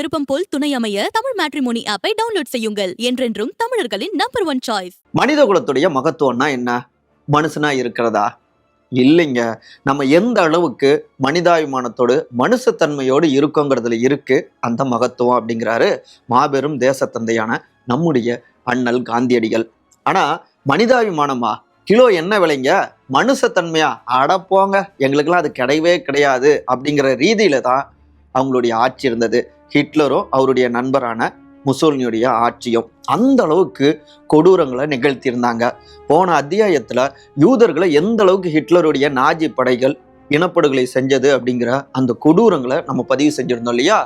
விருப்பம் போல் துணை அமைய தமிழ் மேட்ரிமோனி ஆப்பை டவுன்லோட் செய்யுங்கள். என்றென்றும் தமிழர்களின் நம்பர் ஒன் சாய்ஸ் மனித குலத்துடைய மகத்துவம்னா என்ன? மனுஷனா இருக்கிறதா? இல்லைங்க. நம்ம எந்த அளவுக்கு மனிதாபிமானத்தோடு மனுஷத்தன்மையோடு இருக்கோங்கிறதுல இருக்கு அந்த மகத்துவம் அப்படிங்கிறாரு மாபெரும் தேசத்தந்தையான நம்முடைய அண்ணல் காந்தியடிகள். ஆனா மனிதாபிமானமா? கிலோ என்ன விலைங்க? மனுஷத்தன்மையா? அடப்போங்க எங்களுக்கெல்லாம் அது கிடையவே கிடையாது அப்படிங்கிற ரீதியில தான் அவங்களுடைய ஆட்சி இருந்தது. ஹிட்லரும் அவருடைய நண்பரான முசோலினியுடைய ஆட்சியும் அந்த அளவுக்கு கொடூரங்களை நிகழ்த்தியிருந்தாங்க. போன அத்தியாயத்தில் யூதர்களை எந்த அளவுக்கு ஹிட்லருடைய நாஜி படைகள் இனப்படுகொலை செஞ்சது அப்படிங்கிற அந்த கொடூரங்களை நம்ம பதிவு செஞ்சுருந்தோம் இல்லையா?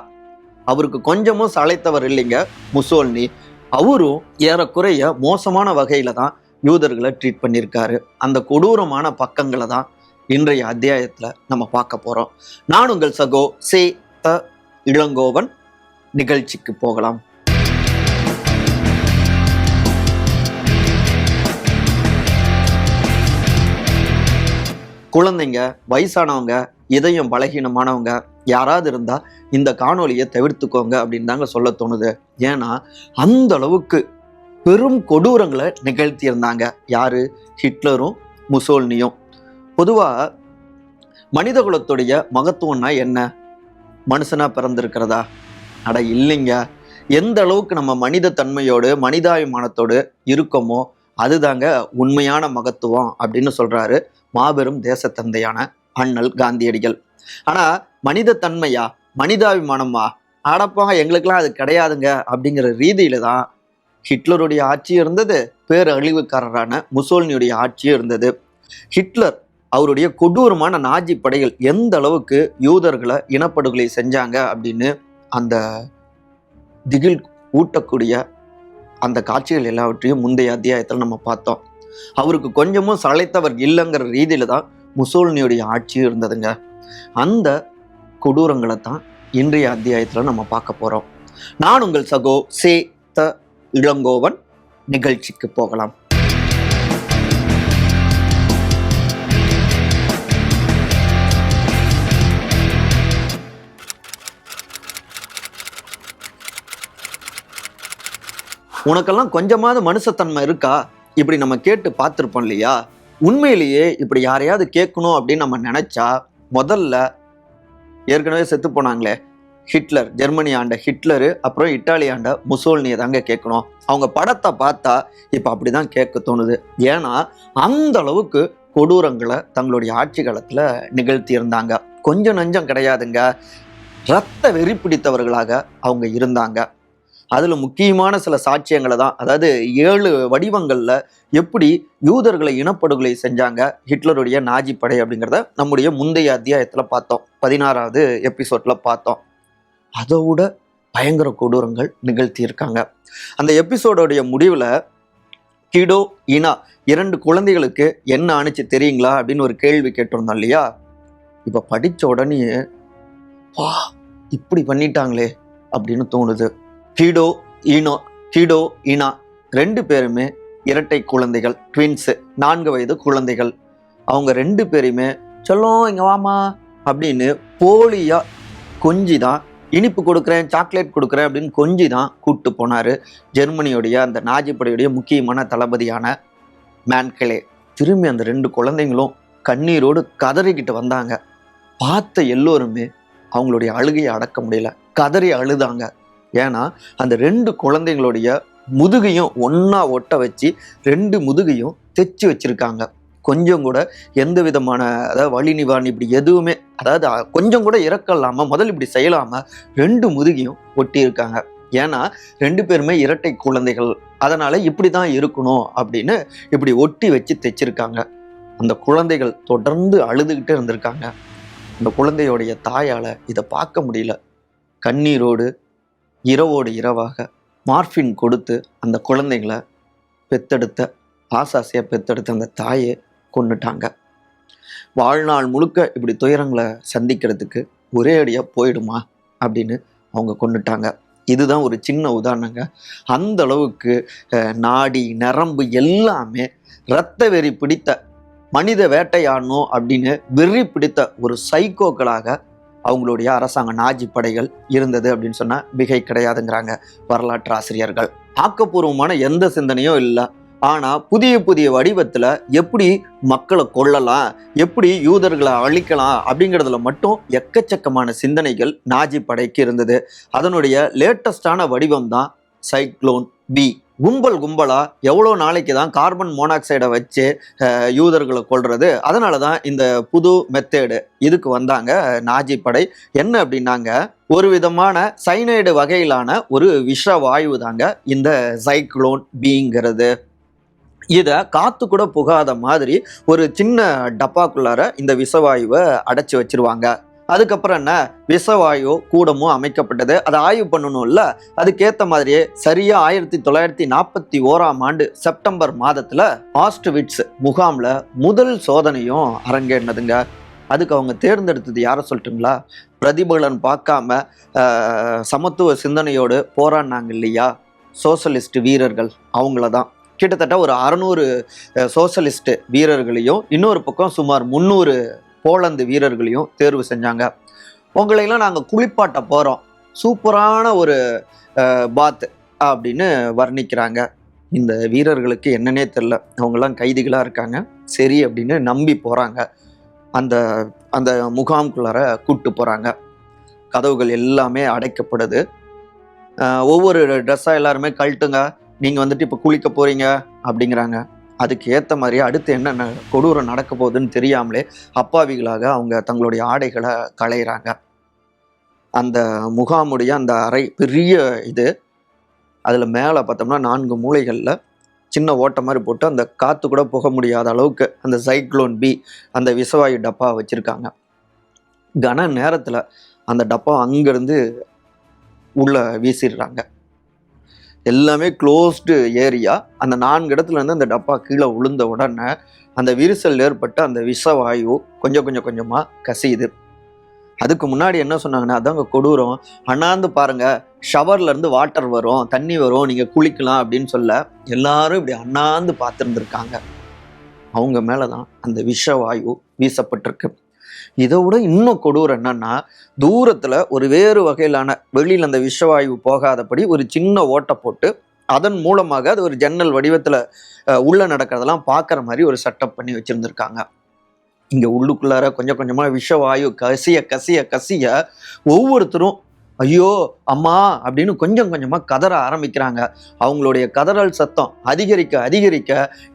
அவருக்கு கொஞ்சமும் சளைத்தவர் இல்லைங்க முசோல்னி. அவரும் ஏறக்குறைய மோசமான வகையில் தான் யூதர்களை ட்ரீட் பண்ணியிருக்காரு. அந்த கொடூரமான பக்கங்களை தான் இன்றைய அத்தியாயத்தில் நம்ம பார்க்க போகிறோம் நான் உங்கள் சகோ சே த இளங்கோவன் நிகழ்ச்சிக்கு போகலாம். குழந்தைங்க வயசானவங்க இதயம் பலகீனமானவங்க யாராவது இருந்தா இந்த காணொலியை தவிர்த்துக்கோங்க அப்படின்னு தாங்க சொல்ல தோணுது. ஏன்னா அந்த அளவுக்கு பெரும் கொடூரங்களை நிகழ்த்தியிருந்தாங்க. யாரு? ஹிட்லரும் முசோல்னியும். பொதுவா மனிதகுலத்துடைய மகத்துவம்னா என்ன? மனுஷனாக பிறந்திருக்கிறதா? அட இல்லைங்க. எந்த அளவுக்கு நம்ம மனித தன்மையோடு மனிதாபிமானத்தோடு இருக்கோமோ அதுதாங்க உண்மையான மகத்துவம் அப்படின்னு சொல்கிறாரு மாபெரும் தேசத்தந்தையான அண்ணல் காந்தியடிகள். ஆனால் மனித தன்மையா மனிதாபிமானமா? அடப்பாங்க எங்களுக்கெல்லாம் அது கிடையாதுங்க அப்படிங்கிற ரீதியில தான் ஹிட்லருடைய ஆட்சியும் இருந்தது பேரழிவுக்காரரான முசோலினியுடைய ஆட்சியும் இருந்தது. ஹிட்லர் அவருடைய கொடூரமான நாஜி படைகள் எந்த அளவுக்கு யூதர்களை இனப்படுகொலை செஞ்சாங்க அப்படின்னு அந்த திகில் ஊட்டக்கூடிய அந்த காட்சிகள் எல்லாவற்றையும் முந்தைய அத்தியாயத்தில் நம்ம பார்த்தோம். அவருக்கு கொஞ்சமும் சளைத்தவர் இல்லைங்கிற ரீதியில் தான் முசோலினியுடைய ஆட்சியும் இருந்ததுங்க. அந்த கொடூரங்களை தான் இன்றைய அத்தியாயத்தில் நம்ம பார்க்க போகிறோம் நான் உங்கள் சகோ சே த இளங்கோவன். நிகழ்ச்சிக்கு போகலாம். உனக்கெல்லாம் கொஞ்சமாவது மனுஷத்தன்மை இருக்கா? இப்படி நம்ம கேட்டு பார்த்துருப்போம் இல்லையா? உண்மையிலேயே இப்படி யாரையாவது கேட்கணும் அப்படின்னு நம்ம நினைச்சா முதல்ல ஏற்கனவே செத்து போனாங்களே. ஹிட்லர் ஜெர்மனி ஆண்ட ஹிட்லரு அப்புறம் இட்டாலி ஆண்ட முசோல்னியை தாங்க கேட்கணும். அவங்க படத்தை பார்த்தா இப்போ அப்படிதான் கேட்க தோணுது. ஏன்னா அந்த அளவுக்கு கொடூரங்களை தங்களுடைய ஆட்சி காலத்தில் நிகழ்த்தி இருந்தாங்க கொஞ்சம் நஞ்சம் கிடையாதுங்க. ரத்த வெறி பிடித்தவர்களாக அவங்க இருந்தாங்க. அதில் முக்கியமான சில சாட்சியங்களை தான் அதாவது ஏழு வடிவங்களில் எப்படி யூதர்களை இனப்படுகொலை செஞ்சாங்க ஹிட்லருடைய நாஜி படை அப்படிங்கிறத நம்முடைய முந்தைய அத்தியாயத்தில் பார்த்தோம். பதினாறாவது எபிசோட்ல பார்த்தோம். அதோட பயங்கர கொடூரங்கள் நிகழ்த்தியிருக்காங்க. அந்த எபிசோடோடைய முடிவில் கிடோ இனா இரண்டு குழந்தைகளுக்கு என்ன ஆணுச்சு தெரியுங்களா அப்படின்னு ஒரு கேள்வி கேட்டிருந்தோம் இல்லையா? இப்போ படித்த உடனே வா இப்படி பண்ணிட்டாங்களே அப்படின்னு தோணுது. ஹீடோ ஈனோ ஹீடோ ஈனா ரெண்டு பேருமே இரட்டை குழந்தைகள் ட்வின்ஸு நான்கு வயது குழந்தைகள். அவங்க ரெண்டு பேரையுமே சொல்லும் இங்கே வாமா அப்படின்னு போலியாக கொஞ்சி தான் இனிப்பு கொடுக்குறேன் சாக்லேட் கொடுக்குறேன் அப்படின்னு கொஞ்சி தான் கூப்பிட்டு போனார் ஜெர்மனியுடைய அந்த நாஜிப்படையுடைய முக்கியமான தளபதியான மேன்கலே. திரும்பி அந்த ரெண்டு குழந்தைங்களும் கண்ணீரோடு கதறிக்கிட்டு வந்தாங்க. பார்த்த எல்லோருமே அவங்களுடைய அழுகையை அடக்க முடியல. கதறி அழுதாங்க. ஏன்னா அந்த ரெண்டு குழந்தைங்களுடைய முதுகையும் ஒன்றா ஒட்ட வச்சு ரெண்டு முதுகையும் தைச்சு வச்சுருக்காங்க. கொஞ்சம் கூட எந்த விதமான அதாவது வழி நிவாரணி இப்படி எதுவுமே அதாவது கொஞ்சம் கூட இறக்க இல்லாமல் முதல்ல இப்படி செய்யலாமல் ரெண்டு முதுகையும் ஒட்டியிருக்காங்க. ஏன்னா ரெண்டு பேருமே இரட்டை குழந்தைகள். அதனால் இப்படி தான் இருக்கணும் அப்படின்னு இப்படி ஒட்டி வச்சு தைச்சிருக்காங்க. அந்த குழந்தைகள் தொடர்ந்து அழுதுகிட்டே இருந்திருக்காங்க. அந்த குழந்தையோடைய தாயால் இதை பார்க்க முடியல. கண்ணீரோடு இரவோடு இரவாக மார்ஃபின் கொடுத்து அந்த குழந்தைங்களை பெத்தெடுத்த ஆசாசியாக பெத்தெடுத்த அந்த தாயை கொண்டுட்டாங்க வாழ்நாள் முழுக்க இப்படி துயரங்களை சந்திக்கிறதுக்கு ஒரே அடியாக போயிடுமா அப்படின்னு அவங்க கொண்டுட்டாங்க இதுதான் ஒரு சின்ன உதாரணங்க. அந்த அளவுக்கு நாடி நரம்பு எல்லாமே இரத்த வெறி பிடித்த மனித வேட்டையாடணும் அப்படின்னு வெறி பிடித்த ஒரு சைக்கோக்களாக அவங்களுடைய அரசாங்க நாஜி படைகள் இருந்தது அப்படின்னு சொன்னால் மிகை கிடையாதுங்கிறாங்க வரலாற்று ஆசிரியர்கள். ஆக்கப்பூர்வமான எந்த சிந்தனையும் இல்லை. ஆனால் புதிய புதிய வடிவத்தில் எப்படி மக்களை கொல்லலாம் எப்படி யூதர்களை அழிக்கலாம் அப்படிங்கிறதுல மட்டும் எக்கச்சக்கமான சிந்தனைகள் நாஜி படைக்கு இருந்தது. அதனுடைய லேட்டஸ்டான வடிவம் தான் சைக்ளோன் பி. கும்பல் கும்பலாக எவ்வளோ நாளைக்கு தான் கார்பன் மோனாக்சைடை வச்சு யூதர்களை கொள்வது அதனால தான் இந்த புது மெத்தேடு இதுக்கு வந்தாங்க நாஜி படை. என்ன அப்படின்னாங்க ஒரு விதமான சைனைடு வகையிலான ஒரு விஷ வாயு தாங்க இந்த சைக்ளோன் பிங்கிறது. இதை காத்து கூட புகாத மாதிரி ஒரு சின்ன டப்பாக்குள்ளார இந்த விஷவாயுவை அடைச்சி வச்சிருவாங்க. அதுக்கப்புறம் என்ன? விஷவாயு கூடமும் அமைக்கப்பட்டது. அதை ஆய்வு பண்ணணும்ல. அதுக்கேற்ற மாதிரியே சரியா ஆயிரத்தி தொள்ளாயிரத்தி நாற்பத்தி ஓராம் ஆண்டு செப்டம்பர் மாதத்துல ஆஸ்ட்விட்ஸ் முகாம்ல முதல் சோதனையும் அரங்கேறினதுங்க. அதுக்கு அவங்க தேர்ந்தெடுத்தது யாரை சொல்லட்டுங்களா? பிரதிபலன் பார்க்காம சமத்துவ சிந்தனையோடு போராடினாங்க இல்லையா? சோசலிஸ்ட் வீரர்கள் அவங்கள தான். கிட்டத்தட்ட ஒரு அறநூறு சோசலிஸ்ட் வீரர்களையும் இன்னொரு பக்கம் சுமார் முந்நூறு போலந்து வீரர்களையும் தேர்வு செஞ்சாங்க. உங்களையெல்லாம் நாங்கள் குளிப்பாட்ட போகிறோம் சூப்பரான ஒரு பாத் அப்படின்னு வர்ணிக்கிறாங்க. இந்த வீரர்களுக்கு என்னன்னே தெரில அவங்கெல்லாம் கைதிகளாக இருக்காங்க. சரி அப்படின்னு நம்பி போகிறாங்க அந்த அந்த முகாம்குள்ளார கூப்பிட்டு போகிறாங்க கதவுகள் எல்லாமே அடைக்கப்படுது. ஒவ்வொரு ட்ரெஸ்ஸாக எல்லாருமே கழட்டுங்க. நீங்கள் வந்துட்டு இப்போ குளிக்க போகிறீங்க அப்படிங்கிறாங்க. அதுக்கு ஏற்ற மாதிரி அடுத்து என்ன கொடூரம் நடக்க போகுதுன்னு தெரியாமலே அப்பாவிகளாக அவங்க தங்களுடைய ஆடைகளை களையிறாங்க. அந்த முகாமுடைய அந்த அறை பெரிய இது. அதில் மேலே பார்த்தோம்னா நான்கு மூலைகளில் சின்ன ஓட்டை மாதிரி போட்டு அந்த காற்று கூட போக முடியாத அளவுக்கு அந்த சைக்ளோன் பி அந்த விசவாயு டப்பா வச்சுருக்காங்க. கன நேரத்தில் அந்த டப்பா அங்கேருந்து உள்ளே வீசிடுறாங்க. எல்லாமே க்ளோஸ்டு ஏரியா அந்த நான்கு இடத்துல இருந்து அந்த டப்பா கீழே விழுந்த உடனே அந்த விரிசல் ஏற்பட்டு அந்த விஷவாயு கொஞ்சம் கொஞ்சம் கொஞ்சமாக கசியுது. அதுக்கு முன்னாடி என்ன சொன்னாங்கன்னா அதாங்க கொடூரம். அண்ணாந்து பாருங்க ஷவர்ல இருந்து வாட்டர் வரும் தண்ணி வரும் நீங்க குளிக்கலாம் அப்படின்னு சொல்ல எல்லாரும் இப்படி அண்ணாந்து பார்த்துருந்துருக்காங்க. அவங்க மேலதான் அந்த விஷவாயு வீசப்பட்டிருக்கு. இதை விட இன்னும் கொடூரம் என்னன்னா தூரத்துல ஒரு வேறு வகையிலான வெளியில் அந்த விஷவாயு போகாதபடி ஒரு சின்ன ஓட்டை போட்டு அதன் மூலமாக அது ஒரு ஜன்னல் வடிவத்துல உள்ளே உள்ள நடக்கிறதெல்லாம் பார்க்குற மாதிரி ஒரு செட்டப் பண்ணி வச்சுருந்துருக்காங்க. இங்கே உள்ளுக்குள்ளார கொஞ்சம் கொஞ்சமா விஷவாயு கசிய கசிய கசிய ஒவ்வொருத்தரும் ஐயோ அம்மா அப்படின்னு கொஞ்சம் கொஞ்சமா கதற ஆரம்பிக்கிறாங்க. அவங்களுடைய கதறல் சத்தம் அதிகரிக்க அதிகரிக்க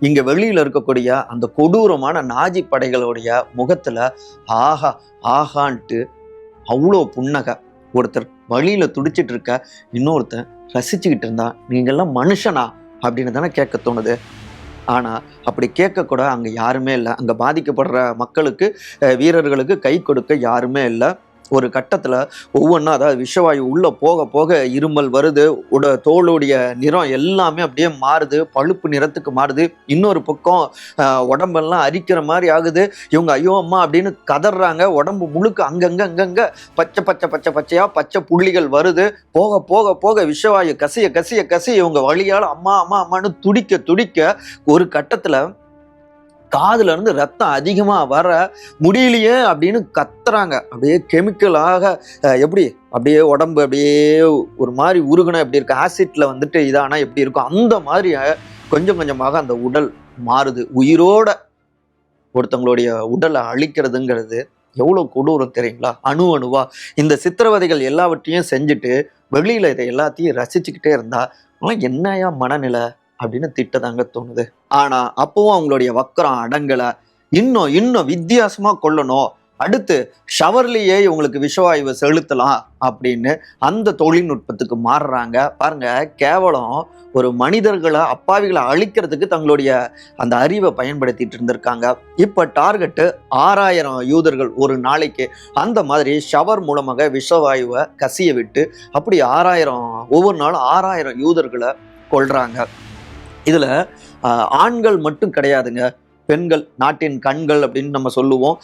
இங்க வெளியில இருக்கக்கூடிய அந்த கொடூரமான நாஜி படைகளுடைய முகத்துல ஆஹா ஆஹான்ட்டு அவ்வளோ புன்னகை. ஒருத்தர் வழியில துடிச்சிட்டு இருக்க இன்னொருத்தன் ரசிச்சுக்கிட்டு இருந்தா நீங்கெல்லாம் மனுஷனா? அப்படின்னு தானே கேட்க தோணுது. ஆனால் அப்படி கேட்கக்கூட அங்கே யாருமே இல்லை. அங்கே பாதிக்கப்படுற மக்களுக்கு வீரர்களுக்கு கை கொடுக்க யாருமே இல்லை. ஒரு கட்டத்தில் ஒவ்வொன்றா அதாவது விஷவாயு உள்ளே போக போக இருமல் வருது உட தோளுடைய நிறம் எல்லாமே அப்படியே மாறுது பழுப்பு நிறத்துக்கு மாறுது. இன்னொரு பக்கம் உடம்பெல்லாம் அரிக்கிற மாதிரி ஆகுது. இவங்க ஐயோ அம்மா அப்படின்னு கதறாங்க உடம்பு முழுக்க அங்கங்கே அங்கங்கே பச்சை பச்சை பச்சை பச்சையாக பச்சை புள்ளிகள் வருது. போக போக போக விஷவாயு கசிய கசிய கசிய இவங்க வழியால் அம்மா அம்மா அம்மான்னு துடிக்க துடிக்க ஒரு கட்டத்தில் காதுல இருந்து ரத்தம் அதிகமா வர முடியலையே அப்படின்னு கத்துறாங்க. அப்படியே கெமிக்கலாக எப்படி? அப்படியே உடம்பு அப்படியே ஒரு மாதிரி உருகுனா எப்படி இருக்கு? ஆசிட்ல வந்துட்டு இதானா எப்படி இருக்கும்? அந்த மாதிரி கொஞ்சம் கொஞ்சமாக அந்த உடல் மாறுது. உயிரோட ஒருத்தவங்களுடைய உடலை அழிக்கிறதுங்கிறது எவ்வளோ கொடூரம் தெரியுங்களா? அணு அணுவா. இந்த சித்திரவதைகள் எல்லாவற்றையும் செஞ்சுட்டு வெளியில் இதை எல்லாத்தையும் ரசிச்சுக்கிட்டே இருந்தா என்ன என்னையா மனநிலை? அப்படின்னு திட்டதாங்க தோணுது. ஆனா அப்பவும் அவங்களுடைய வக்கரம் அடங்கல. இன்னும் இன்னும் வித்தியாசமா கொள்ளணும். அடுத்து ஷவர்லேயே இவங்களுக்கு விஷவாயுவை செலுத்தலாம் அப்படின்னு அந்த தொழில்நுட்பத்துக்கு மாறுறாங்க. பாருங்க கேவலம் ஒரு மனிதர்களை அப்பாவிகளை அழிக்கிறதுக்கு தங்களுடைய அந்த அறிவை பயன்படுத்திட்டு இருந்திருக்காங்க. இப்போ டார்கெட்டு ஆறாயிரம் யூதர்கள் ஒரு நாளைக்கு அந்த மாதிரி ஷவர் மூலமாக விஷவாயுவை கசிய விட்டு அப்படி ஆறாயிரம் ஒவ்வொரு நாளும் ஆறாயிரம் யூதர்களை கொள்றாங்க இதில் ஆண்கள் மட்டும் கிடையாதுங்க. பெண்கள் நாட்டின் கண்கள் அப்படின்னு நம்ம சொல்லுவோம்.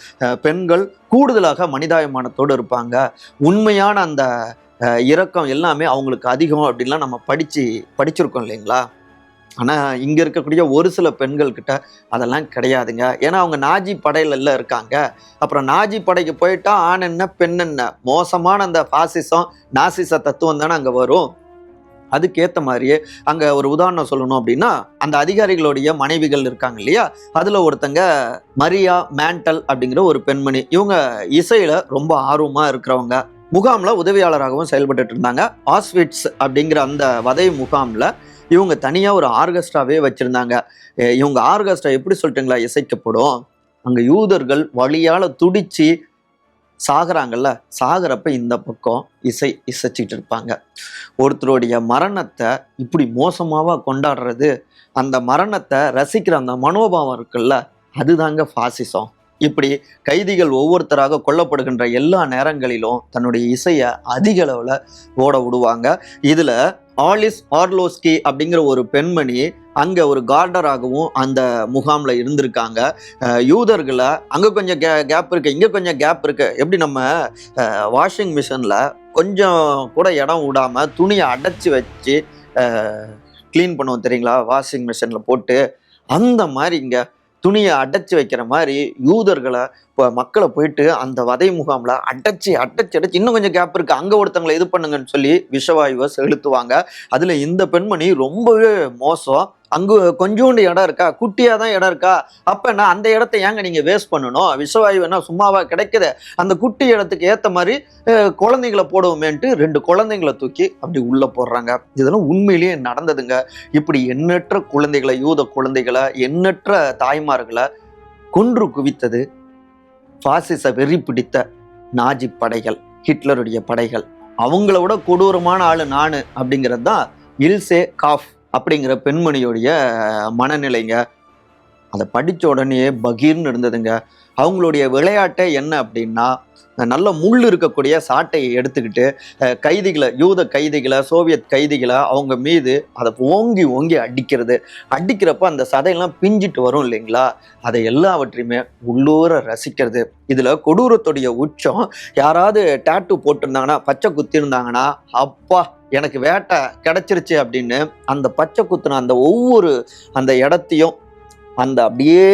பெண்கள் கூடுதலாக மனிதாயமானத்தோடு இருப்பாங்க. உண்மையான அந்த இறக்கம் இரக்கம் எல்லாமே அவங்களுக்கு அதிகம் அப்படின்லாம் நம்ம படித்து படிச்சிருக்கோம் இல்லைங்களா? ஆனால் இங்கே இருக்கக்கூடிய ஒரு சில பெண்கள்கிட்ட அதெல்லாம் கிடையாதுங்க. ஏன்னா அவங்க நாஜி படையில இருக்காங்க. அப்புறம் நாஜி படைக்கு போயிட்டா ஆண் என்ன பெண் என்ன? மோசமான அந்த பாசிசம் நாசிச தத்துவம் தானே அங்கே வரும். அதுக்கேற்ற மாதிரியே அங்கே ஒரு உதாரணம் சொல்லணும் அப்படின்னா அந்த அதிகாரிகளுடைய மனைவிகள் இருக்காங்க இல்லையா? அதில் ஒருத்தங்க மரியா மேண்டல் அப்படிங்கிற ஒரு பெண்மணி. இவங்க இசையில் ரொம்ப ஆர்வமாக இருக்கிறவங்க. முகாமில் உதவியாளராகவும் செயல்பட்டு இருந்தாங்க. ஆஸ்விட்ஸ் அப்படிங்கிற அந்த வதை முகாமில் இவங்க தனியாக ஒரு ஆர்கெஸ்ட்ராவே வச்சுருந்தாங்க. இவங்க ஆர்கெஸ்ட்ரா எப்படி சொல்லிட்டுங்களா இசைக்கப்படும். அங்கே யூதர்கள் வழியால் துடிச்சு சாகிறாங்கல்ல சாகிறப்ப இந்த பக்கம் இசை இசைச்சிட்டு இருப்பாங்க ஒருத்தருடைய மரணத்தை இப்படி மோசமாவா கொண்டாடுறது அந்த மரணத்தை ரசிக்கிற அந்த மனோபாவம் இருக்குல்ல அதுதாங்க ஃபாசிசம் இப்படி கைதிகள் ஒவ்வொருத்தராக கொல்லப்படுகின்ற எல்லா நேரங்களிலும் தன்னுடைய இசையை அதிக அளவில் ஓட விடுவாங்க. இதில் ஆலிஸ் ஆர்லோஸ்கி அப்படிங்கிற ஒரு பெண்மணி அங்கே ஒரு கார்டராகவும் அந்த முகாமில் இருந்திருக்காங்க. யூதர்களை அங்கே கொஞ்சம் கே கேப் இருக்குது இங்கே கொஞ்சம் கேப் இருக்குது எப்படி நம்ம வாஷிங் மிஷினில் கொஞ்சம் கூட இடம் விடாமல் துணியை அடைச்சி வச்சு க்ளீன் பண்ணுவோம் தெரியுங்களா? வாஷிங் மிஷினில் போட்டு அந்த மாதிரி இங்கே துணியை அடைச்சி வைக்கிற மாதிரி யூதர்களை இப்போ மக்களை போயிட்டு அந்த வதை முகாம்ல அடைச்சி அடைச்சி அடைச்சி இன்னும் கொஞ்சம் கேப் இருக்குது அங்கே ஒருத்தங்களை இது பண்ணுங்கன்னு சொல்லி விஷவாயுவை செலுத்துவாங்க. அதில் இந்த பெண்மணி ரொம்பவே மோசம். அங்கு கொஞ்சோண்டு இடம் இருக்கா? குட்டியாக தான் இடம் இருக்கா? அப்போ என்ன அந்த இடத்த ஏங்க நீங்கள் வேஸ்ட் பண்ணணும்? விஷவாயு என்ன சும்மாவாக கிடைக்கிற அந்த குட்டி இடத்துக்கு ஏற்ற மாதிரி குழந்தைங்களை போடுவோமேன்ட்டு ரெண்டு குழந்தைங்களை தூக்கி அப்படி உள்ளே போடுறாங்க. இதெல்லாம் உண்மையிலேயே நடந்ததுங்க. இப்படி எண்ணற்ற குழந்தைகளை யூத குழந்தைகளை எண்ணற்ற தாய்மார்களை கொன்று குவித்தது பாசிச வெறி பிடித்த நாஜி படைகள் ஹிட்லருடைய படைகள். அவங்கள விட கொடூரமான ஆள் நான் அப்படிங்கிறது தான் இல்சே காஃப். அப்படிங்கிற பெண்மணியுடைய மனநிலைங்க. அதை படித்த உடனே பகீர்னு இருந்ததுங்க. அவங்களுடைய விளையாட்டை என்ன அப்படின்னா நல்ல முள் இருக்கக்கூடிய சாட்டையை எடுத்துக்கிட்டு கைதிகளை யூத கைதிகளை சோவியத் கைதிகளை அவங்க மீது அதை ஓங்கி ஓங்கி அடிக்கிறது. அடிக்கிறப்ப அந்த சதையெல்லாம் பிஞ்சிட்டு வரும் இல்லைங்களா? அதை எல்லாவற்றையுமே உள்ளூர ரசிக்கிறது. இதில் கொடூரத்துடைய உச்சம் யாராவது டேட்டு போட்டிருந்தாங்கன்னா பச்சை குத்தி இருந்தாங்கன்னா அப்பா எனக்கு வேட்டை கிடச்சிருச்சு அப்படின்னு அந்த பச்சை குத்துன அந்த ஒவ்வொரு அந்த இடத்தையும் அந்த அப்படியே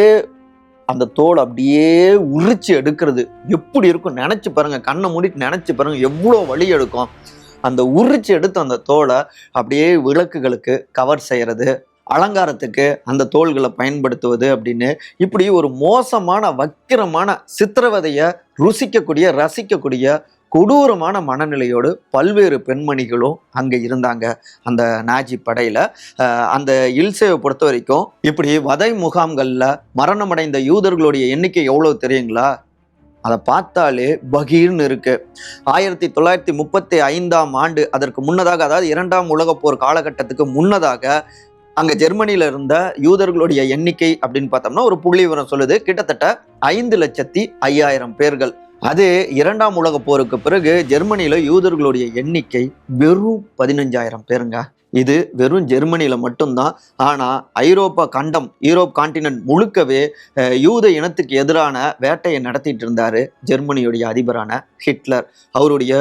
அந்த தோல் அப்படியே உரிச்சு எடுக்கிறது. எப்படி இருக்கும்? நினைச்சு பாருங்க. கண்ணை மூடிட்டு நினைச்சு பாருங்க. எவ்வளோ வலி எடுக்கும். அந்த உரிச்சு எடுத்து அந்த தோலை அப்படியே விளக்குகளுக்கு கவர் செய்கிறது அலங்காரத்துக்கு அந்த தோள்களை பயன்படுத்துவது அப்படின்னு இப்படி ஒரு மோசமான வக்கிரமான சித்திரவதையை ருசிக்கக்கூடிய ரசிக்கக்கூடிய கொடூரமான மனநிலையோடு பல்வேறு பெண்மணிகளும் அங்கே இருந்தாங்க. அந்த நாஜி படையில் அந்த இல்சேவை பொறுத்த வரைக்கும் இப்படி வதை முகாம்களில் மரணமடைந்த யூதர்களுடைய எண்ணிக்கை எவ்வளோ தெரியுங்களா? அதை பார்த்தாலே பகீர்னு இருக்கு. ஆயிரத்தி தொள்ளாயிரத்தி முப்பத்தி ஐந்தாம் ஆண்டு அதற்கு முன்னதாக அதாவது இரண்டாம் உலகப் போர் காலகட்டத்துக்கு முன்னதாக அங்கே ஜெர்மனியில இருந்த யூதர்களுடைய எண்ணிக்கை அப்படின்னு பார்த்தோம்னா ஒரு புள்ளி விவரம் சொல்லுது. கிட்டத்தட்ட ஐந்து லட்சத்தி ஐயாயிரம் பேர்கள். அது இரண்டாம் உலக போருக்கு பிறகு ஜெர்மனியில யூதர்களுடைய எண்ணிக்கை வெறும் பதினஞ்சாயிரம் பேருங்க. இது வெறும் ஜெர்மனியில மட்டும்தான். ஆனா ஐரோப்பா கண்டம் யூரோப் காண்டினென்ட் முழுக்கவே யூத இனத்துக்கு எதிரான வேட்டையை நடத்திட்டு இருந்தாரு ஜெர்மனியுடைய அதிபரான ஹிட்லர். அவருடைய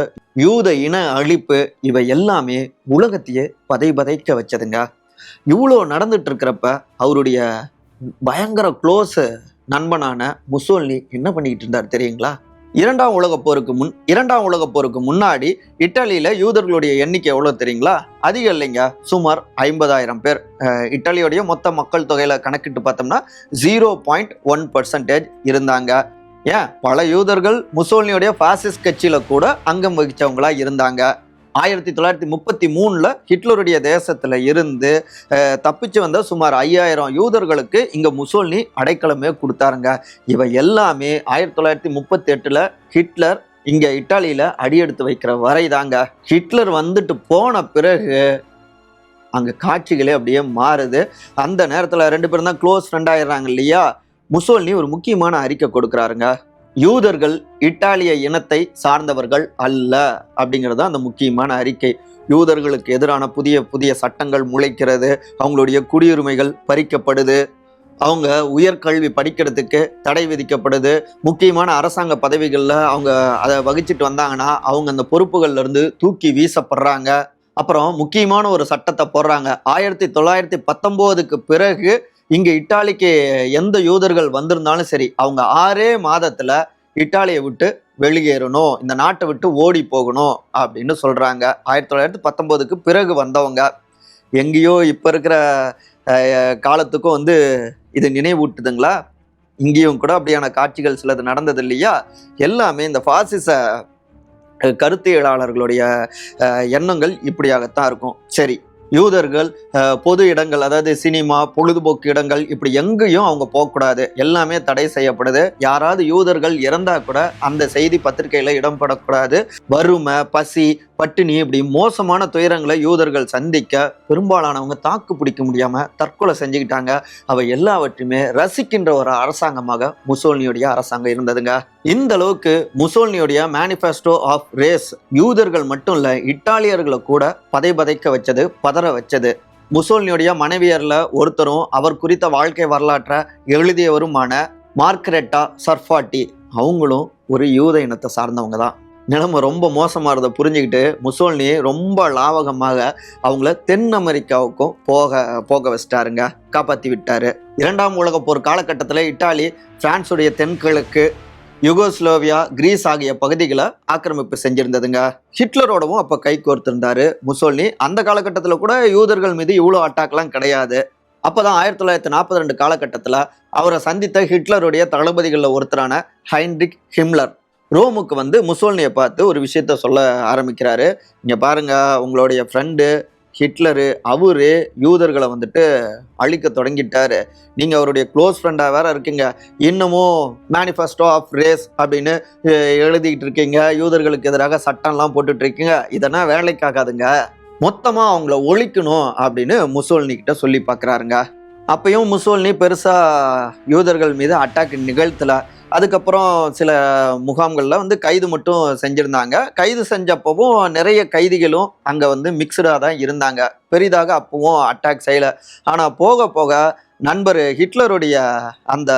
யூத இன அழிப்பு இவை எல்லாமே உலகத்தையே பதை பதைக்க வச்சதுங்க. இவ்வளோ நடந்துட்டு இருக்கிறப்ப அவருடைய பயங்கர க்ளோஸு நண்பனான முசோல்னி என்ன பண்ணிக்கிட்டு இருந்தார் தெரியுங்களா? இரண்டாம் உலக போருக்கு முன் இரண்டாம் உலக போருக்கு முன்னாடி இட்டலியில யூதர்களுடைய எண்ணிக்கை எவ்வளோ தெரியுங்களா? அதிகம் இல்லைங்க. சுமார் ஐம்பதாயிரம் பேர். அஹ், மொத்த மக்கள் தொகையில கணக்கிட்டு பார்த்தோம்னா ஜீரோ பாயிண்ட் ஒன் பர்சன்டேஜ் இருந்தாங்க. ஏன்? பல யூதர்கள் முசோலினியோடைய பாசிஸ்ட் கட்சியில கூட அங்கம் வகிச்சவங்களா இருந்தாங்க. ஆயிரத்தி தொள்ளாயிரத்தி முப்பத்தி மூணில் ஹிட்லருடைய தேசத்தில் இருந்து தப்பிச்சு வந்த சுமார் ஐயாயிரம் யூதர்களுக்கு இங்கே முசோல்னி அடைக்கலமே கொடுத்தாருங்க. இவை எல்லாமே ஆயிரத்தி தொள்ளாயிரத்தி முப்பத்தி எட்டில் ஹிட்லர் இங்கே இட்டாலியில் அடியெடுத்து வைக்கிற வரை தாங்க ஹிட்லர் வந்துட்டு போன பிறகு அங்கே காட்சிகளே அப்படியே மாறுது. அந்த நேரத்தில் ரெண்டு பேரும் தான் க்ளோஸ் ஃப்ரெண்ட் ஆயிடுறாங்க இல்லையா? முசோல்னி ஒரு முக்கியமான அறிக்கை கொடுக்குறாருங்க. யூதர்கள் இட்டாலிய இனத்தை சார்ந்தவர்கள் அல்ல அப்படிங்கிறது அந்த முக்கியமான அறிக்கை. யூதர்களுக்கு எதிரான புதிய புதிய சட்டங்கள் முளைக்கிறது அவங்களுடைய குடியுரிமைகள் பறிக்கப்படுது அவங்க உயர்கல்வி படிக்கிறதுக்கு தடை விதிக்கப்படுது. முக்கியமான அரசாங்க பதவிகளில் அவங்க அதை வகிச்சிட்டு வந்தாங்கன்னா அவங்க அந்த பொறுப்புகள்லேருந்து தூக்கி வீசப்படுறாங்க. அப்புறம் முக்கியமான ஒரு சட்டத்தை போடுறாங்க. ஆயிரத்தி தொள்ளாயிரத்தி பத்தொம்போதுக்கு பிறகு இங்கே இட்டாலிக்கு எந்த யூதர்கள் வந்திருந்தாலும் சரி அவங்க ஆறே மாதத்தில் இட்டாலியை விட்டு வெளியேறணும் இந்த நாட்டை விட்டு ஓடி போகணும் அப்படின்னு சொல்கிறாங்க ஆயிரத்தி தொள்ளாயிரத்தி பத்தொம்போதுக்கு பிறகு வந்தவங்க. எங்கேயோ இப்போ இருக்கிற காலத்துக்கும் வந்து இது நினைவூட்டுதுங்களா? இங்கேயும் கூட அப்படியான காட்சிகள் சிலது நடந்தது இல்லையா? எல்லாமே இந்த ஃபாசிச கருத்தியலாளர்களுடைய எண்ணங்கள் இப்படியாகத்தான் இருக்கும். சரி யூதர்கள் பொது இடங்கள் அதாவது சினிமா பொழுதுபோக்கு இடங்கள் இப்படி எங்கேயும் அவங்க போகக்கூடாது. எல்லாமே தடை செய்யப்படுது. யாராவது யூதர்கள் இறந்தா கூட அந்த செய்தி பத்திரிகையில இடம்படக்கூடாது வறுமை பசி பட்டினி இப்படி மோசமான துயரங்களை யூதர்கள் சந்திக்க பெரும்பாலானவங்க தாக்கு பிடிக்க முடியாம தற்கொலை செஞ்சுக்கிட்டாங்க. அவை எல்லாவற்றையுமே ரசிக்கின்ற ஒரு அரசாங்கமாக முசோல்னியுடைய அரசாங்கம் இருந்ததுங்க. இந்த அளவுக்கு முசோல்னியுடைய மேனிஃபெஸ்டோ ஆஃப் ரேஸ் யூதர்கள் மட்டும் இல்ல இட்டாலியர்களை கூட பதை பதைக்க வச்சது பதற வச்சது. முசோல்னியுடைய மனைவியரில் ஒருத்தரும் அவர் குறித்த வாழ்க்கை வரலாற்றை எழுதியவருமான மார்க்ரெட்டா சர்ஃபாட்டி. அவங்களும் ஒரு யூத இனத்தை சார்ந்தவங்க தான். நிலைமை ரொம்ப மோசமானதை புரிஞ்சுக்கிட்டு முசோல்னி ரொம்ப லாவகமாக அவங்கள தென் அமெரிக்காவுக்கும் போக போக வச்சிட்டாருங்க. காப்பாற்றி விட்டார். இரண்டாம் உலக போர் காலகட்டத்தில் இட்டாலி பிரான்ஸுடைய தென்கிழக்கு யுகோஸ்லோவியா கிரீஸ் ஆகிய பகுதிகளை ஆக்கிரமிப்பு செஞ்சிருந்ததுங்க. ஹிட்லரோடவும் அப்போ கை கோர்த்திருந்தாரு முசோல்னி. அந்த காலகட்டத்தில் கூட யூதர்கள் மீது இவ்வளோ அட்டாக்லாம் கிடையாது. அப்போ தான் ஆயிரத்தி தொள்ளாயிரத்தி நாற்பத்தி ரெண்டு காலகட்டத்தில் அவரை சந்தித்த ஹிட்லருடைய தளபதிகளில் ஒருத்தரான ஹைன்ரிக் ஹிம்லர். ரோமுக்கு வந்து முசோல்னியை பார்த்து ஒரு விஷயத்த சொல்ல ஆரம்பிக்கிறாரு. இங்கே பாருங்க உங்களுடைய ஃப்ரெண்டு ஹிட்லரு அவரு யூதர்களை வந்துட்டு அழிக்க தொடங்கிட்டாரு. நீங்கள் அவருடைய க்ளோஸ் ஃப்ரெண்டாக வேற இருக்கீங்க. இன்னமும் மேனிஃபெஸ்டோ ஆஃப் ரேஸ் அப்படின்னு எழுதிக்கிட்டு இருக்கீங்க. யூதர்களுக்கு எதிராக சட்டம்லாம் போட்டுட்டு இருக்கீங்க. இதெல்லாம் வேலைக்காகாதுங்க. மொத்தமாக அவங்கள ஒழிக்கணும் அப்படின்னு முசோல்னி கிட்ட சொல்லி பார்க்குறாருங்க. அப்பயும் முசோல்னி பெருசாக யூதர்கள் மீது அட்டாக் நிகழ்த்தல. அதுக்கப்புறம் சில முகாம்களில் வந்து கைது மட்டும் செஞ்சுருந்தாங்க. கைது செஞ்சப்பவும் நிறைய கைதிகளும் அங்கே வந்து மிக்சடாக தான் இருந்தாங்க. பெரிதாக அப்பவும் அட்டாக் செய்யலை. ஆனால் போக போக நண்பர் ஹிட்லருடைய அந்த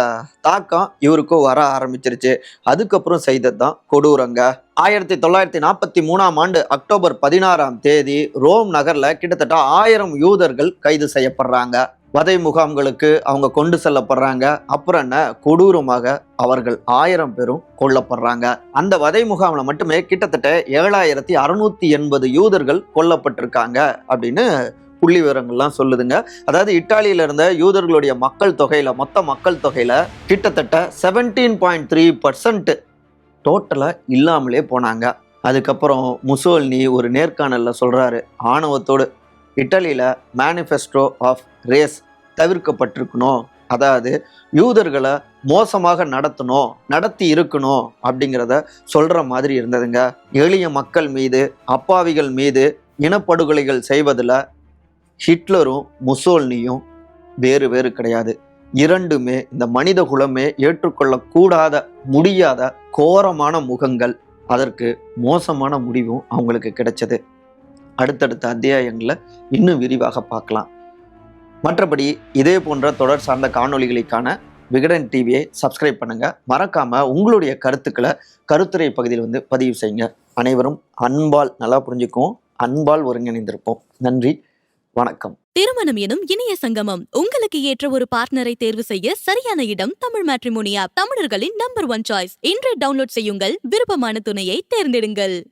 தாக்கம் இவருக்கும் வர ஆரம்பிச்சிருச்சு. அதுக்கப்புறம் செய்தது தான் கொடூரங்க. ஆயிரத்தி தொள்ளாயிரத்தி நாற்பத்தி மூணாம் ஆண்டு அக்டோபர் பதினாறாம் தேதி ரோம் நகரில் கிட்டத்தட்ட ஆயிரம் யூதர்கள் கைது செய்யப்படுறாங்க. வதை முகாம்களுக்கு அவங்க கொண்டு செல்லப்படுறாங்க. அப்புறம் என்ன? கொடூரமாக அவர்கள் ஆயிரம் பேரும் கொல்லப்படுறாங்க. அந்த வதை முகாமில் மட்டுமே கிட்டத்தட்ட ஏழாயிரத்தி அறுநூத்தி எண்பது யூதர்கள் கொல்லப்பட்டிருக்காங்க அப்படின்னு புள்ளி விவரங்கள்லாம் சொல்லுதுங்க. அதாவது இட்டாலியில இருந்த யூதர்களுடைய மக்கள் தொகையில மொத்த மக்கள் தொகையில கிட்டத்தட்ட செவன்டீன் பாயிண்ட் த்ரீ பர்சன்ட் டோட்டலா இல்லாமலே போனாங்க. அதுக்கப்புறம் முசோல்னி ஒரு நேர்காணல்ல சொல்றாரு ஆணவத்தோடு. இட்டலியில் மேனிஃபெஸ்டோ ஆஃப் ரேஸ் தவிர்க்கப்பட்டிருக்கணும். அதாவது யூதர்களை மோசமாக நடத்தணும் நடத்தி இருக்கணும் அப்படிங்கிறத சொல்கிற மாதிரி இருந்ததுங்க. எளிய மக்கள் மீது அப்பாவிகள் மீது இனப்படுகொலைகள் செய்வதில் ஹிட்லரும் முசோல்னியும் வேறு வேறு கிடையாது. இரண்டுமே இந்த மனித குலமே ஏற்றுக்கொள்ளக்கூடாத முடியாத கோரமான முகங்கள். அதற்கு மோசமான முடிவும் அவங்களுக்கு கிடைச்சது. அடுத்தடுத்த அத்தியாயங்களில் இன்னும் விரிவாக பார்க்கலாம். மற்றபடி இதே போன்ற தொடர் சார்ந்த காணொளிகளுக்கான விகடன் டிவியை சப்ஸ்கிரைப் பண்ணுங்க. மறக்காம உங்களுடைய கருத்துக்களை கருத்துரை பகுதியில் வந்து பதிவு செய்யுங்க. அனைவரும் அன்பால் நல்லா புரிஞ்சுக்குவோம். அன்பால் ஒருங்கிணைந்திருப்போம். நன்றி. வணக்கம். திருமணம் எனும் இணைய சங்கமம். உங்களுக்கு ஏற்ற ஒரு பார்ட்னரை தேர்வு செய்ய சரியான இடம் தமிழ் மேட்ரிமோனி ஆப் தமிழர்களின் நம்பர் ஒன் சாய்ஸ் இன்று டவுன்லோட் செய்யுங்கள். விருப்பமான துணையை தேர்ந்தெடுங்கள்.